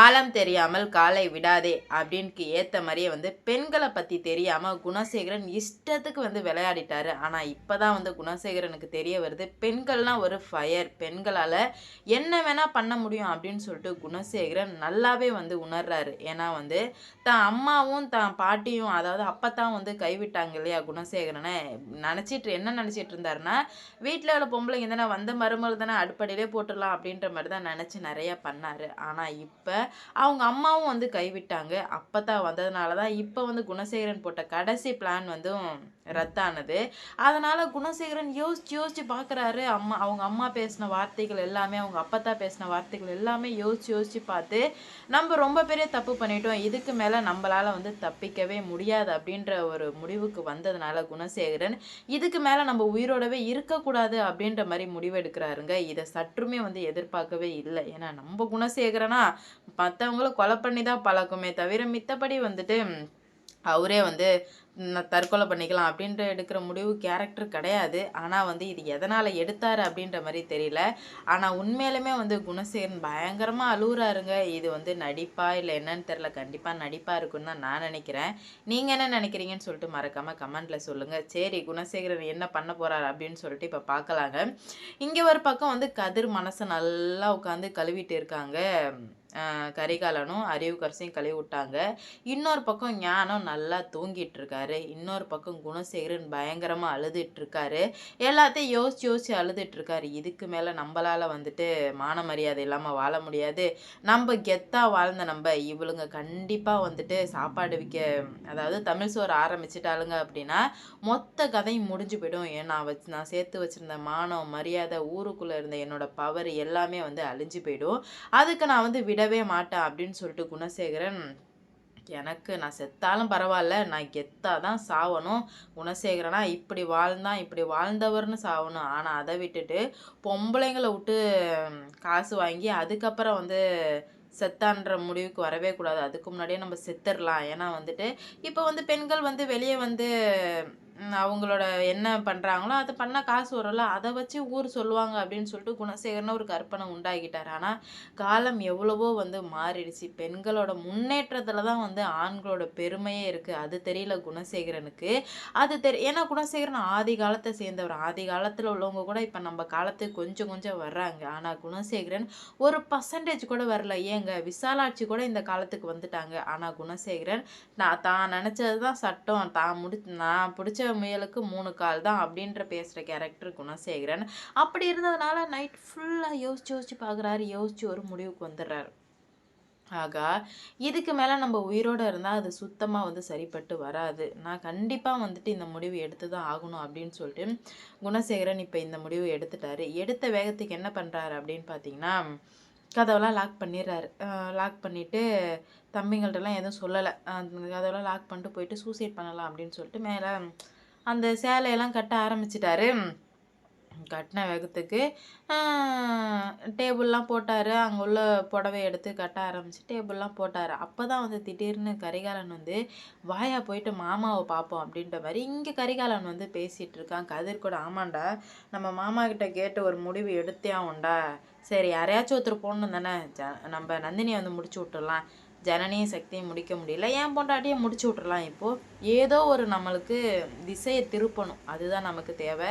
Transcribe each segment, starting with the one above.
ஆழம் தெரியாமல் காலை விடாதே அப்படின்க்கு ஏற்ற மாதிரியே வந்து பெண்களை பற்றி தெரியாமல் குணசேகரன் இஷ்டத்துக்கு வந்து விளையாடிட்டாரு. ஆனால் இப்போ தான் வந்து குணசேகரனுக்கு தெரிய வருது பெண்கள்லாம் ஒரு ஃபயர் பெண்களால் என்ன வேணால் பண்ண முடியும் அப்படின்னு சொல்லிட்டு குணசேகரன் நல்லாவே வந்து உணர்றாரு. ஏன்னா வந்து தான் அம்மாவும் தான் பாட்டியும் அதாவது அப்போ தான் வந்து கைவிட்டாங்க இல்லையா குணசேகரனை. நினச்சிட்டு என்ன நினச்சிட்டு இருந்தாருன்னா வீட்டில் உள்ள பொம்பளைங்க தானே வந்த மருமகள் தானே அடுப்படியிலே போட்டுடலாம் அப்படின்ற மாதிரி தான் நினச்சி நிறையா பண்ணார். ஆனால் இப்போ அவங்க அம்மாவும் வந்து கைவிட்டாங்க. அப்போ தான் வந்ததுனால தான் இப்போ வந்து குணசேகரன் போட்ட கடைசி பிளான் வந்து ரத்தானது. அதனால் குணசேகரன் யோசிச்சு யோசிச்சு பார்க்குறாரு அம்மா அவங்க அம்மா பேசின வார்த்தைகள் எல்லாமே அவங்க அப்பத்தா பேசின வார்த்தைகள் எல்லாமே யோசிச்சு யோசிச்சு பார்த்து நம்ம ரொம்ப பெரிய தப்பு பண்ணிட்டோம். இதுக்கு மேலே நம்மளால் வந்து தப்பிக்கவே முடியாது அப்படின்ற ஒரு முடிவுக்கு வந்ததுனால குணசேகரன் இதுக்கு மேலே நம்ம உயிரோடவே இருக்கக்கூடாது அப்படின்ற மாதிரி முடிவெடுக்கிறாருங்க. இதை சற்றுமே வந்து எதிர்பார்க்கவே இல்லை. ஏன்னா நம்ம குணசேகரனா மற்றவங்கள கொலை பண்ணி தான் பழக்கமே தவிர மித்தபடி வந்துட்டு அவரே வந்து தற்கொலை பண்ணிக்கலாம் அப்படின்ற எடுக்கிற முடிவு கேரக்டர் கிடையாது. ஆனால் வந்து இது எதனால் எடுத்தார் அப்படின்ற மாதிரி தெரியல. ஆனால் உண்மையிலுமே வந்து குணசேகரன் பயங்கரமாக அழுகுறாருங்க. இது வந்து நடிப்பா இல்லை என்னன்னு தெரில கண்டிப்பாக நடிப்பாக இருக்குன்னு தான் நான் நினைக்கிறேன். நீங்கள் என்ன நினைக்கிறீங்கன்னு சொல்லிட்டு மறக்காமல் கமெண்ட்டில் சொல்லுங்கள் சரி குணசேகரன் என்ன பண்ண போகிறார் அப்படின்னு சொல்லிட்டு இப்போ பார்க்கலாங்க இங்கே ஒரு பக்கம் வந்து கதிர் மனசை நல்லா உட்காந்து கழுவிட்டு இருக்காங்க. கரிகாலனும் அறிவுக்கரசையும் கழுவி விட்டாங்க. இன்னொரு பக்கம் ஞானம் நல்லா தூங்கிட்டு இருக்காரு. இன்னொரு பக்கம் குணசேகரன் பயங்கரமாக அழுதுட்டு இருக்காரு. எல்லாத்தையும் யோசிச்சு யோசிச்சு அழுதுட்டு இருக்காரு. இதுக்கு மேலே நம்மளால் வந்துட்டு மான மரியாதை இல்லாமல் வாழ முடியாது. நம்ம கெத்தாக வாழ்ந்த நம்ம இவளுங்க கண்டிப்பாக வந்துட்டு சாப்பாடு விற்க அதாவது தமிழ் சோறு ஆரம்பிச்சிட்டாளுங்க அப்படின்னா மொத்த கதையும் முடிஞ்சு போயிடும். ஏன்னா வச்சு நான் சேர்த்து வச்சுருந்த மானம் மரியாதை ஊருக்குள்ளே இருந்த என்னோட பவர் எல்லாமே வந்து அழிஞ்சு போயிடும். அதுக்கு நான் வந்து விட விடவே மாட்டேன் அப்படின்னு சொல்லிட்டு குணசேகரன் எனக்கு நான் செத்தாலும் பரவாயில்ல நான் கெத்தாக தான் சாவணும். குணசேகரனா இப்படி வாழ்ந்தான் இப்படி வாழ்ந்தவர்னு சாவணும். ஆனால் அதை விட்டுட்டு பொம்பளைங்களை விட்டு காசு வாங்கி அதுக்கப்புறம் வந்து செத்தான்ற முடிவுக்கு வரவே கூடாது. அதுக்கு முன்னாடியே நம்ம செத்துடலாம். ஏன்னா வந்துட்டு இப்போ வந்து பெண்கள் வந்து வெளியே வந்து அவங்களோட என்ன பண்ணுறாங்களோ அதை பண்ணால் காசு வரும்ல அதை வச்சு ஊர் சொல்லுவாங்க அப்படின்னு சொல்லிட்டு குணசேகரன் ஒரு கற்பனை உண்டாகிட்டார். ஆனால் காலம் எவ்வளவோ வந்து மாறிடுச்சு. பெண்களோட முன்னேற்றத்தில் தான் வந்து ஆண்களோட பெருமையே இருக்குது அது தெரியல குணசேகரனுக்கு. அது தெரிய ஏன்னா குணசேகரன் ஆதி காலத்தை சேர்ந்தவர். ஆதி காலத்தில் உள்ளவங்க கூட இப்போ நம்ம காலத்துக்கு கொஞ்சம் கொஞ்சம் வர்றாங்க. ஆனால் குணசேகரன் ஒரு பர்சன்டேஜ் கூட வரல. ஏங்க விசாலாட்சி கூட இந்த காலத்துக்கு வந்துட்டாங்க. ஆனால் குணசேகரன் நான் தான் நினச்சது தான் சட்டம். தான் முடி நான் பிடிச்ச முயலுக்கு மூணு கால் தான் அப்படின்ற பேசுகிற கேரக்டர் குணசேகரன். அப்படி இருந்ததுனால நைட் ஃபுல்லாக யோசிச்சு யோசிச்சு பார்க்குறாரு யோசிச்சு ஒரு முடிவுக்கு வந்துடுறாரு. ஆகா இதுக்கு மேலே நம்ம உயிரோடு இருந்தால் அது சுத்தமாக வந்து சரிப்பட்டு வராது. நான் கண்டிப்பாக வந்துட்டு இந்த முடிவு எடுத்து தான் ஆகணும் அப்படின்னு சொல்லிட்டு குணசேகரன் இப்போ இந்த முடிவு எடுத்துட்டாரு. எடுத்த வேகத்துக்கு என்ன பண்ணுறாரு அப்படின்னு பார்த்தீங்கன்னா கதவெல்லாம் லாக் பண்ணிடுறாரு. லாக் பண்ணிவிட்டு தம்பிங்கள்ட்டலாம் எதுவும் சொல்லலை. கதவெல்லாம் லாக் பண்ணிட்டு போயிட்டு சூசைட் பண்ணலாம் அப்படின்னு சொல்லிட்டு மேலே அந்த சேலையெல்லாம் கட்ட ஆரம்பிச்சிட்டாரு. கட்டின வேகத்துக்கு டேபிள்லாம் போட்டார். அங்கே உள்ள புடவை எடுத்து கட்ட ஆரம்பிச்சு டேபிள்லாம் போட்டார். அப்போ தான் வந்து திடீர்னு கரிகாலன் வந்து வாயா போயிட்டு மாமாவை பார்ப்போம் அப்படின்ற மாதிரி இங்கே கரிகாலன் வந்து பேசிகிட்டு இருக்கான். கதிர் கூட ஆமாண்டா நம்ம மாமா கிட்ட கேட்டு ஒரு முடிவு எடுத்தே ஆகும்டா சரி யாரையாச்சும் ஒருத்தர் போடணும் தானே. ஜ நம்ம நந்தினியை வந்து முடிச்சு விட்டுடலாம். ஜனனியும் சக்தியும் முடிக்க முடியல. ஏன் பொண்டாட்டியை முடிச்சு விட்றலாம் இப்போது ஏதோ ஒரு நம்மளுக்கு திசையை திருப்பணும். அதுதான் நமக்கு தேவை.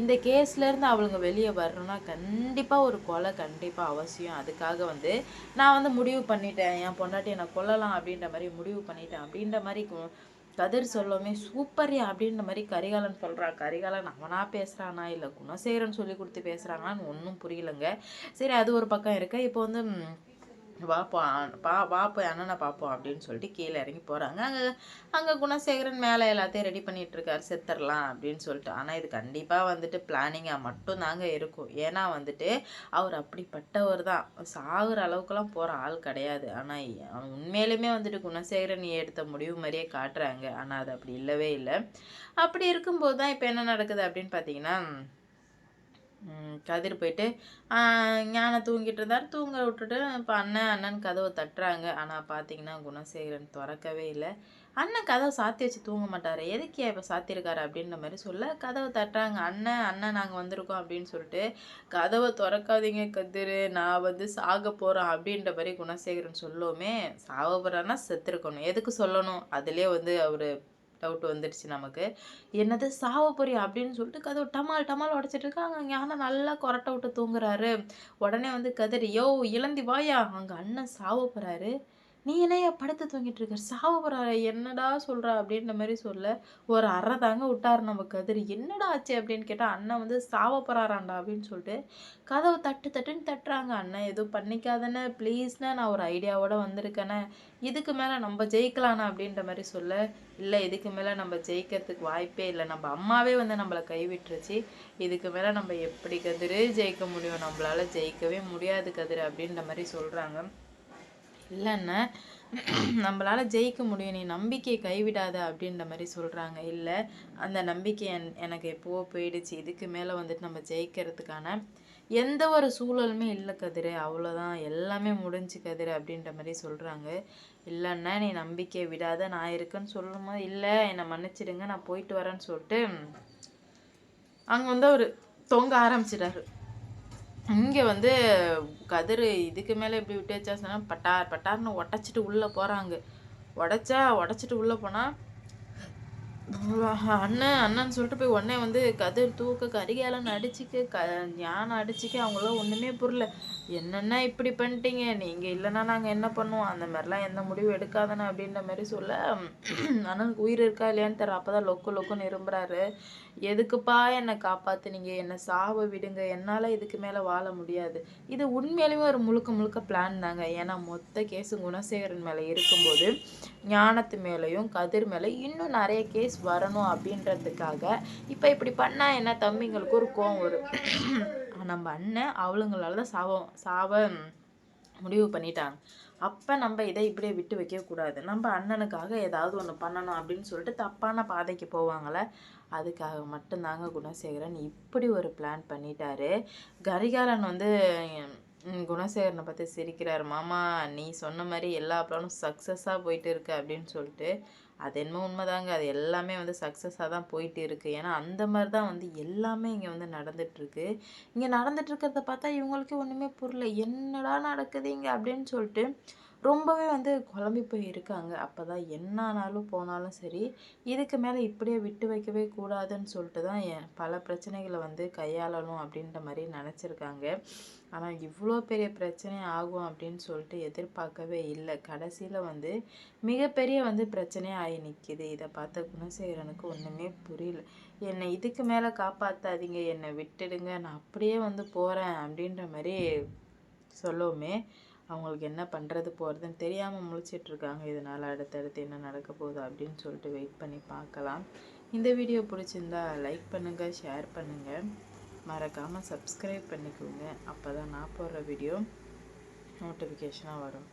இந்த கேஸ்லேருந்து அவளுங்க வெளியே வரணும்னா கண்டிப்பாக ஒரு கொலை கண்டிப்பாக அவசியம். அதுக்காக வந்து நான் வந்து முடிவு பண்ணிட்டேன். என் பொண்டாட்டியை நான் கொல்லலாம் அப்படின்ற மாதிரி முடிவு பண்ணிட்டேன். அப்படின்ற மாதிரி கதிர் சொல்லவுமே சூப்பரியா அப்படின்ற மாதிரி கரிகாலன் சொல்கிறான் கரிகாலன் அவனா பேசுகிறானா இல்லை குணசேகரன் சொல்லி கொடுத்து பேசுகிறாங்களான்னு ஒன்றும் புரியலைங்க. சரி அது ஒரு பக்கம் இருக்க. இப்போ வந்து வாப்போம் பா வாப்போம் அண்ணனை பார்ப்போம் அப்படின்னு சொல்லிட்டு கீழே இறங்கி போகிறாங்க அங்கே அங்கே குணசேகரன் மேலே எல்லாத்தையும் ரெடி பண்ணிகிட்ருக்காரு செத்துடலாம் அப்படின்னு சொல்லிட்டு. ஆனால் இது கண்டிப்பாக வந்துட்டு பிளானிங்காக மட்டும் தாங்க இருக்கும். ஏன்னா வந்துட்டு அவர் அப்படிப்பட்டவர் தான். சாகுற அளவுக்குலாம் போகிற ஆள் கிடையாது. ஆனால் உண்மையிலுமே வந்துட்டு குணசேகரன் எடுத்த முடிவு மாதிரியே காட்டுறாங்க. ஆனால் அது அப்படி இல்லவே இல்லை. அப்படி இருக்கும்போது தான் இப்போ என்ன நடக்குது அப்படின்னு பார்த்தீங்கன்னா கதிர் போயிட்டு ஞான தூங்கிட்டு இருந்தார். தூங்க விட்டுட்டு இப்போ அண்ணன் அண்ணன் கதவை தட்டுறாங்க. ஆனால் பார்த்தீங்கன்னா குணசேகரன் திறக்கவே இல்லை. அண்ணன் கதவை சாத்தி வச்சு தூங்க மாட்டார். எதுக்கு இப்போ சாத்தியிருக்காரு அப்படின்ற மாதிரி சொல்ல கதவை தட்டுறாங்க. அண்ணன் அண்ணன் நாங்கள் வந்திருக்கோம் அப்படின்னு சொல்லிட்டு கதவை திறக்காதீங்க கதிர் நான் வந்து சாக போகிறேன் அப்படின்ற மாதிரி குணசேகரன் சொல்லவுமே சாக போகிறான்னா செத்துருக்கணும். எதுக்கு சொல்லணும்? அதுலேயே வந்து அவர் டவுட் வந்துடுச்சு நமக்கு. என்னது சாவ போறியா அப்படின்னு சொல்லிட்டு கதவு டமால் டமால் உடச்சிட்டு இருக்காங்க. ஞானம் நல்லா கொரட்டை விட்டு தூங்குறாரு. உடனே வந்து கதறி யோ இழந்தி வாயா. அங்கே அண்ணன் சாவ போகிறாரு நீ என்னையா படுத்து தூங்கிட்டு இருக்க? சாவ போறாரு என்னடா சொல்ற அப்படின்ற மாதிரி சொல்ல ஒரு அரை தாங்க விட்டாரு நம்ம கதிர். என்னடா ஆச்சு அப்படின்னு கேட்டா அண்ணன் வந்து சாவ போறாராண்டா அப்படின்னு சொல்லிட்டு கதவை தட்டு தட்டுன்னு தட்டுறாங்க. அண்ணன் எதுவும் பண்ணிக்காதண்ணே ப்ளீஸ்ண்ணே நான் ஒரு ஐடியாவோட வந்திருக்கேனே இதுக்கு மேலே நம்ம ஜெயிக்கலாண்ணா அப்படின்ற மாதிரி சொல்ல இல்லை இதுக்கு மேலே நம்ம ஜெயிக்கிறதுக்கு வாய்ப்பே இல்லை. நம்ம அம்மாவே வந்து நம்மளை கைவிட்டுருச்சு. இதுக்கு மேலே நம்ம எப்படி கதிர் ஜெயிக்க முடியும்? நம்மளால ஜெயிக்கவே முடியாது கதிர் அப்படின்ற மாதிரி சொல்கிறாங்க இல்லைன்னா நம்மளால் ஜெயிக்க முடியும். நீ நம்பிக்கையை கைவிடாத அப்படின்ற மாதிரி சொல்கிறாங்க இல்லை அந்த நம்பிக்கை என் எனக்கு எப்போவோ போயிடுச்சு. இதுக்கு மேலே வந்துட்டு நம்ம ஜெயிக்கிறதுக்கான எந்த ஒரு சூழலுமே இல்லை கதிர். அவ்வளோதான் எல்லாமே முடிஞ்சு கதிர் அப்படின்ற மாதிரி சொல்கிறாங்க இல்லைன்னா நீ நம்பிக்கையை விடாத. நான் இருக்கேன்னு சொல்லும்போது இல்லை என்னை மன்னிச்சிடுங்க. நான் போயிட்டு வரேன்னு சொல்லிட்டு அங்கே வந்து அவர் தொங்க ஆரம்பிச்சிட்டாரு. இங்கே வந்து கதிர் இதுக்கு மேலே இப்படி விட்டு வச்சா சொன்னால் பட்டார் பட்டார்னு உடச்சிட்டு உள்ளே போகிறாங்க உடச்சா உடச்சிட்டு உள்ளே போனால் அண்ணன் அண்ணன் சொல்லிட்டு போய் உடனே வந்து கதிர் தூக்க கரிகாலன் அடிச்சுக்க க ஞானம் அடிச்சுக்க அவங்களாம் ஒன்றுமே புரியல. என்னென்ன இப்படி பண்ணிட்டீங்க? நீங்கள் இல்லைன்னா நாங்கள் என்ன பண்ணுவோம்? அந்த மாதிரிலாம் எந்த முடிவும் எடுக்காதன அப்படின்ற மாதிரி சொல்ல அண்ணனுக்கு உயிர் இருக்கா இல்லையான்னு தெரியல. அப்போ தான் லொக்கு லொக்குன்னு இரும்புறாரு. எதுக்குப்பா என்னை காப்பாத்துனீங்க என்னை சாவ விடுங்க. என்னால் இதுக்கு மேலே வாழ முடியாது. இது உண்மையிலுமே ஒரு முழுக்க முழுக்க பிளான் தாங்க. ஏன்னா மொத்த கேஸும் குணசேகரன் மேலே இருக்கும்போது ஞானத்து மேலேயும் கதிர் மேலே இன்னும் நிறைய கேஸ் வரணும் அப்படின்றதுக்காக இப்போ இப்படி பண்ணால் என்ன? தம்பிங்களுக்கு ஒரு கோவம் வரும். நம்ம அண்ணன் அவளுங்களால தான் சாவம் சாவ முடிவு பண்ணிட்டாங்க. அப்போ நம்ம இதை இப்படியே விட்டு வைக்கக்கூடாது நம்ம அண்ணனுக்காக ஏதாவது ஒன்று பண்ணணும் அப்படின்னு சொல்லிட்டு தப்பான பாதைக்கு போவாங்கள அதுக்காக மட்டும்தாங்க குணசேகரன் இப்படி ஒரு பிளான் பண்ணிட்டாரு. கரிகாலன் வந்து குணசேகரனை பார்த்து சிரிக்கிறாரு. மாமா நீ சொன்ன மாதிரி எல்லா பிளானும் சக்ஸஸாக போயிட்டு இருக்கு அப்படின்னு சொல்லிட்டு அது என்னமோ உண்மைதாங்க. அது எல்லாமே வந்து சக்ஸஸாக தான் போயிட்டு இருக்கு. ஏன்னா அந்த மாதிரி தான் வந்து எல்லாமே இங்கே வந்து நடந்துட்டு இருக்கு இங்கே நடந்துட்டு இருக்கிறத பார்த்தா இவங்களுக்கு ஒன்றுமே புரியல. என்னடா நடக்குது இங்கே அப்படின்னு சொல்லிட்டு ரொம்பவே வந்து குழம்பி போய் இருக்காங்க அப்போ தான் என்ன ஆனாலும் போனாலும் சரி இதுக்கு மேலே இப்படியே விட்டு வைக்கவே கூடாதுன்னு சொல்லிட்டு தான் எ- பல பிரச்சனைகளை வந்து கையாளணும் அப்படின்ற மாதிரி நினச்சிருக்காங்க. ஆனால் இவ்வளோ பெரிய பிரச்சனை ஆகும் அப்படின்னு சொல்லிட்டு எதிர்பார்க்கவே இல்லை. கடைசியில் வந்து மிகப்பெரிய வந்து பிரச்சனையாக ஆகி நிற்கிது இதை பார்த்த குணசேகரனுக்கு ஒன்றுமே புரியல. என்னை இதுக்கு மேலே காப்பாற்றாதீங்க என்னை விட்டுடுங்க. நான் அப்படியே வந்து போகிறேன் அப்படின்ற மாதிரி சொல்லவுமே அவங்களுக்கு என்ன பண்ணுறது போகிறதுன்னு தெரியாமல் முழிச்சிட்டு இருக்காங்க இதனால் அடுத்தடுத்து என்ன நடக்க போகுது அப்படின்னு சொல்லிட்டு வெயிட் பண்ணி பார்க்கலாம். இந்த வீடியோ பிடிச்சிருந்தா லைக் பண்ணுங்கள் ஷேர் பண்ணுங்கள் மறக்காமல் சப்ஸ்கிரைப் பண்ணிக்கோங்க. அப்போ தான் நான் போடுற வீடியோ நோட்டிஃபிகேஷனாக வரும்.